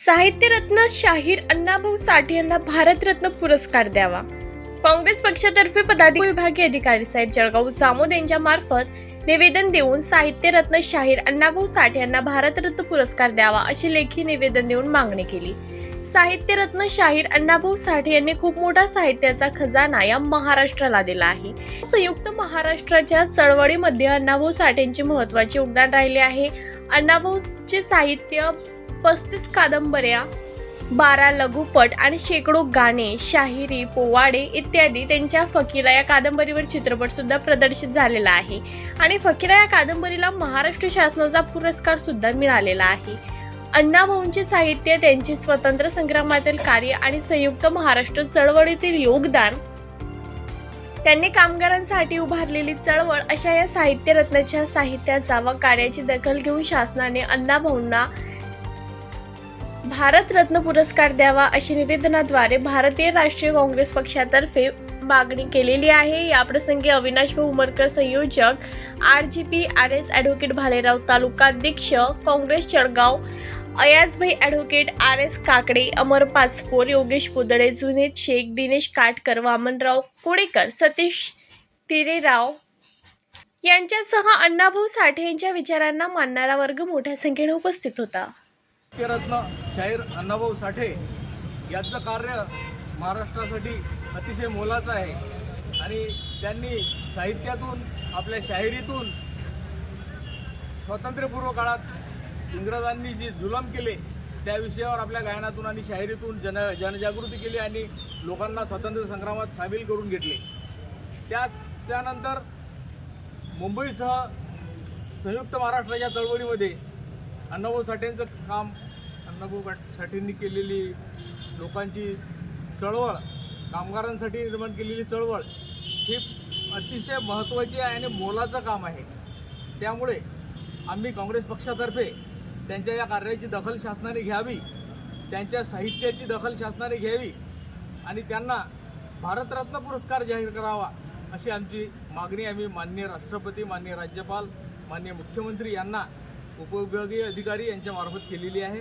साहित्यरत्न शाहीर अण्णाभाऊ साठे यांना भारतरत्न पुरस्कार द्यावा. काँग्रेस पक्षातर्फे पदाधिकारी विभागीय अधिकारी साहेब जळगाव जामोद यांच्या मार्फत निवेदन देऊन साहित्यरत्न शाहीर अण्णाभाऊ साठे यांना भारतरत्न पुरस्कार द्यावा अशी लेखी निवेदन देऊन मागणी केली. साहित्यरत्न शाहीर अण्णाभाऊ साठे यांनी खूप मोठा साहित्याचा खजाना या महाराष्ट्राला दिला आहे. संयुक्त महाराष्ट्राच्या चळवळीमध्ये अण्णाभाऊ साठेंचे महत्त्वाचे योगदान राहिले आहे. अण्णाभाऊचे साहित्य पस्तीस कादंबऱ्या बारा लघुपट आणि शेकडो गाणे शाहिरी पोवाडे इत्यादी त्यांच्या फकीरा या कादंबरीवर चित्रपट सुद्धा प्रदर्शित झालेला आहे. आणि फकीरा या कादंबरीला महाराष्ट्र शासनाचा पुरस्कार सुद्धा मिळालेला आहे. अण्णाभाऊंचे साहित्य त्यांचे स्वतंत्र संग्रामातील कार्य आणि संयुक्त महाराष्ट्र चळवळीतील योगदान त्यांनी कामगारांसाठी उभारलेली चळवळ अशा या साहित्यरत्नाच्या साहित्याचा व कार्याची दखल घेऊन शासनाने अण्णाभाऊंना भारतरत्न पुरस्कार द्यावा अशी निवेदनाद्वारे भारतीय राष्ट्रीय काँग्रेस पक्षातर्फे मागणी केलेली आहे. याप्रसंगी अविनाश भाऊ उमरकर संयोजक R G P R S advocate Bhalerao तालुकाध्यक्ष Congress Chalgaon Ayajbhai advocate R S Kakde Amar Pachpor Yogesh Pudale Juned Shaikh Dinesh Katkar Vamanrao Kodekar Satish Tirerao यांच्यासह अण्णाभाऊ साठे यांच्या विचारांना मानणारा वर्ग मोठ्या संख्येने उपस्थित होता. रत्न शाहीर अण्णाभाऊ साठे यांचं कार्य महाराष्ट्रासाठी अतिशय मोलाचं आहे. आणि त्यांनी साहित्यातून आपल्या शाहिरीतून स्वातंत्र्यपूर्व काळात इंग्रजांनी जी जुलम केले त्या विषयावर आपल्या गायनातून आणि शाहिरीतून जन जनजागृती केली आणि लोकांना स्वातंत्र्य संग्रामात सामील करून घेतले. त्या त्यानंतर मुंबईसह संयुक्त महाराष्ट्राच्या चळवळीमध्ये अण्णाभाऊ साठेंचं काम अण्णाभाऊ साठेंनी केलेली लोकांची चळवळ कामगारांसाठी निर्माण केलेली चळवळ ही अतिशय महत्त्वाची आहे आणि मोलाचं काम आहे. त्यामुळे आम्ही काँग्रेस पक्षातर्फे त्यांच्या या कार्याची दखल शासनाने घ्यावी त्यांच्या साहित्याची दखल शासनाने घ्यावी आणि त्यांना भारतरत्न पुरस्कार जाहीर करावा अशी आमची मागणी आम्ही माननीय राष्ट्रपती माननीय राज्यपाल माननीय मुख्यमंत्री यांना उपविभागीय अधिकारी यांच्यामार्फत केलेली आहे.